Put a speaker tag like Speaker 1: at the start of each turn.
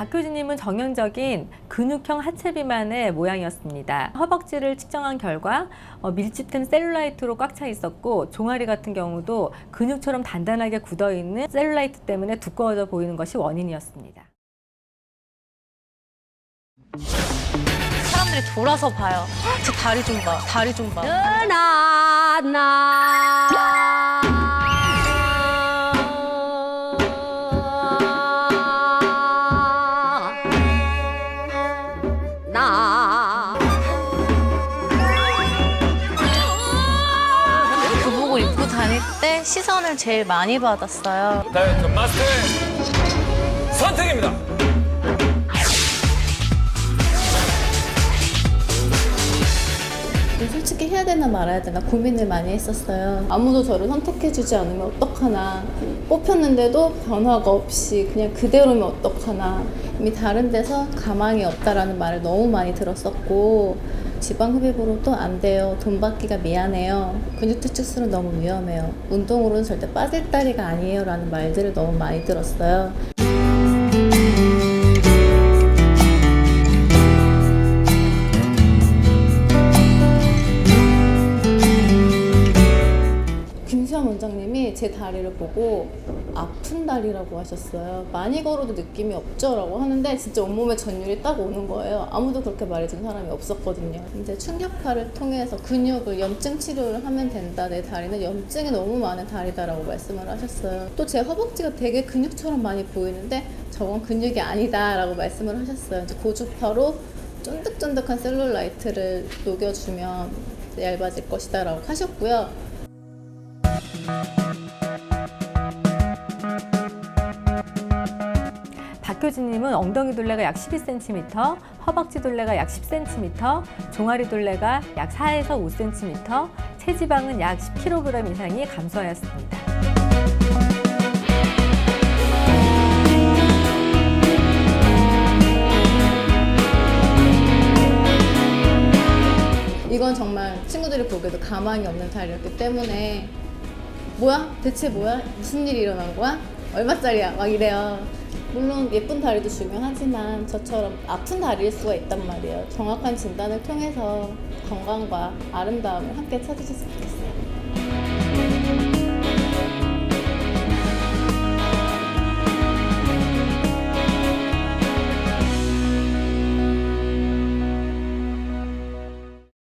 Speaker 1: 박효진님은 정형적인 근육형 하체 비만의 모양이었습니다. 허벅지를 측정한 결과 어, 밀집된 셀룰라이트로 꽉 차 있었고 종아리 같은 경우도 근육처럼 단단하게 굳어 있는 셀룰라이트 때문에 두꺼워져 보이는 것이 원인이었습니다.
Speaker 2: 사람들이 돌아서 봐요. 헉, 제 다리 좀 봐. 다리 좀 봐. 교복을 때 시선을 제일 많이 받았어요.
Speaker 3: 다이어트 마스터의 선택입니다.
Speaker 4: 솔직히 해야 되나 말아야 되나 고민을 많이 했었어요. 아무도 저를 선택해주지 않으면 어떡하나. 뽑혔는데도 변화가 없이 그냥 그대로면 어떡하나. 이미 다른 데서 가망이 없다라는 말을 너무 많이 들었었고, 지방 흡입으로도 안 돼요. 돈 받기가 미안해요. 근육 퇴축술은 너무 위험해요. 운동으로는 절대 빠질 다리가 아니에요. 라는 말들을 너무 많이 들었어요. 제 다리를 보고 아픈 다리라고 하셨어요. 많이 걸어도 느낌이 없죠 라고 하는데 진짜 온몸에 전율이 딱 오는 거예요. 아무도 그렇게 말해준 사람이 없었거든요. 근데 충격파를 통해서 근육을 염증 치료를 하면 된다. 내 다리는 염증이 너무 많은 다리다라고 말씀을 하셨어요. 또 제 허벅지가 되게 근육처럼 많이 보이는데 저건 근육이 아니다라고 말씀을 하셨어요. 이제 고주파로 쫀득쫀득한 셀룰라이트를 녹여주면 얇아질 것이다라고 하셨고요.
Speaker 1: 박효진님은 엉덩이 둘레가 약 12cm, 허벅지 둘레가 약 10cm, 종아리 둘레가 약 4에서 5cm, 체지방은 약 10kg 이상이 감소하였습니다.
Speaker 4: 이건 정말 친구들이 보기에도 가망이 없는 다리였기 때문에 뭐야? 대체 뭐야? 무슨 일이 일어난 거야? 얼마짜리야? 막 이래요. 물론 예쁜 다리도 중요하지만 저처럼 아픈 다리일 수가 있단 말이에요. 정확한 진단을 통해서 건강과 아름다움을 함께 찾으셨으면 좋겠어요.